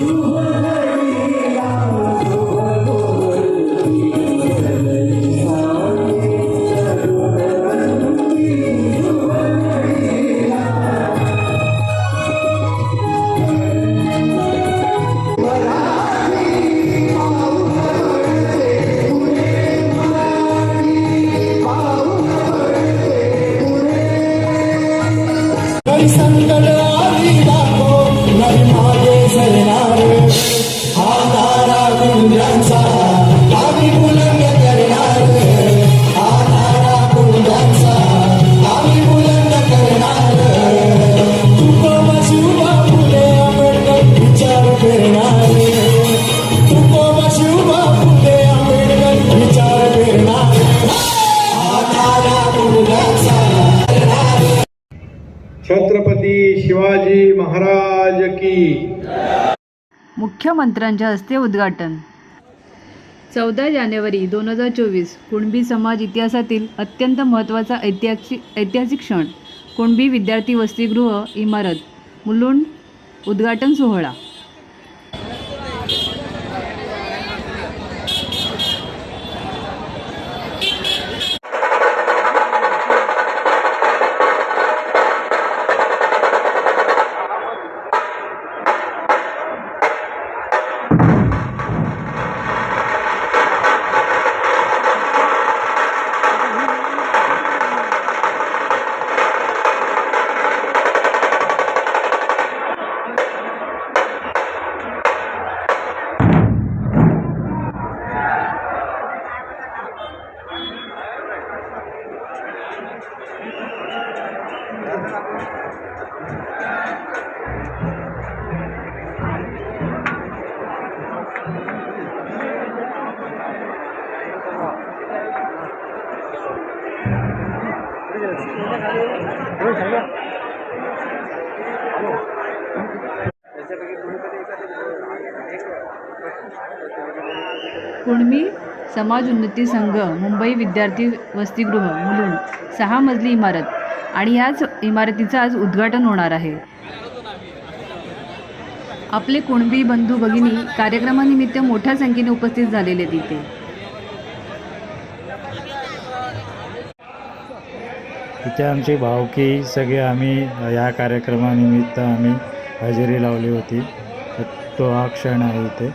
如果。मुख्यमंत्र्यांच्या हस्ते उद्घाटन. चौदा जानेवारी दोन हजार चोवीस कुणबी समाज इतिहासातील अत्यंत महत्त्वाचा ऐतिहासिक ऐतिहासिक क्षण. कुणबी विद्यार्थी वसतिगृह इमारत. मुलुंड. उद्घाटन सोहळा. कुणबी समाज उन्नती संघ मुंबई विद्यार्थी वसतिगृह मुलुंड सहा मजली इमारत आणि याच इमारतीचं आज उद्घाटन होणार आहे. आपले कुणबी बंधू भगिनी कार्यक्रमानिमित्त मोठ्या संख्येने उपस्थित झालेले तिथे इथे आमची भावकी सगळे आम्ही या कार्यक्रमानिमित्त आम्ही हजेरी लावली होती. तर तो हा क्षण आहे इथे.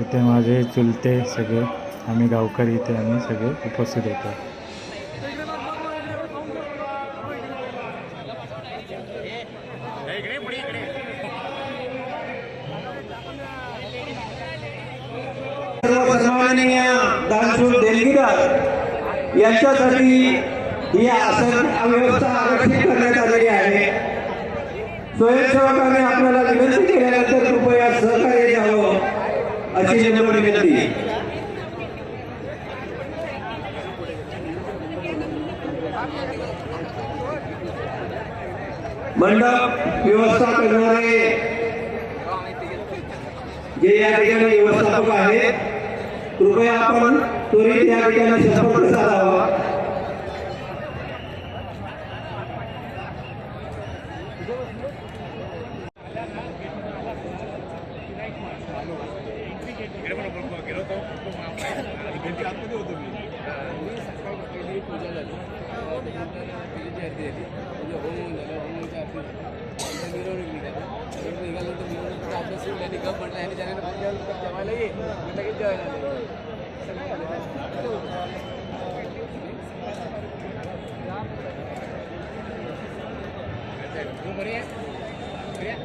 इथे माझे चुलते सगळे आम्ही गावकरी इथे आम्ही सगळे उपस्थित होतो. यांच्यासाठी ही आरक्षित करण्यात आलेली आहे. स्वयंसेवकाने आपल्याला विनंती केल्यानंतर कृपया सहकार्य द्यावं अशी नम्र विनंती. मंडप व्यवस्था करणारे जे या ठिकाणी व्यवस्थापक आहेत कृपया आपण त्वरित या ठिकाणी Gracias.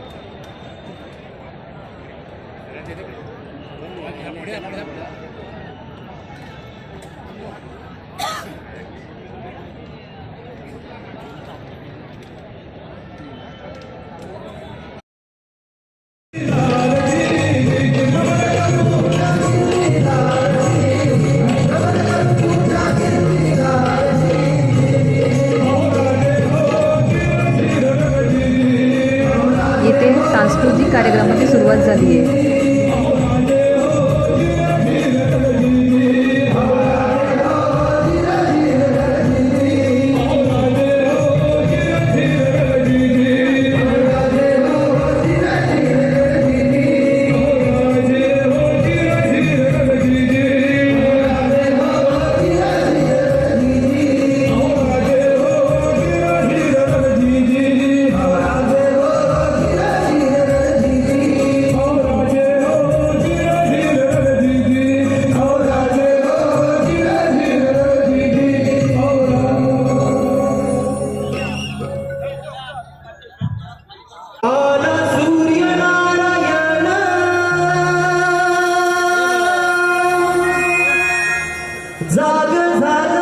Father.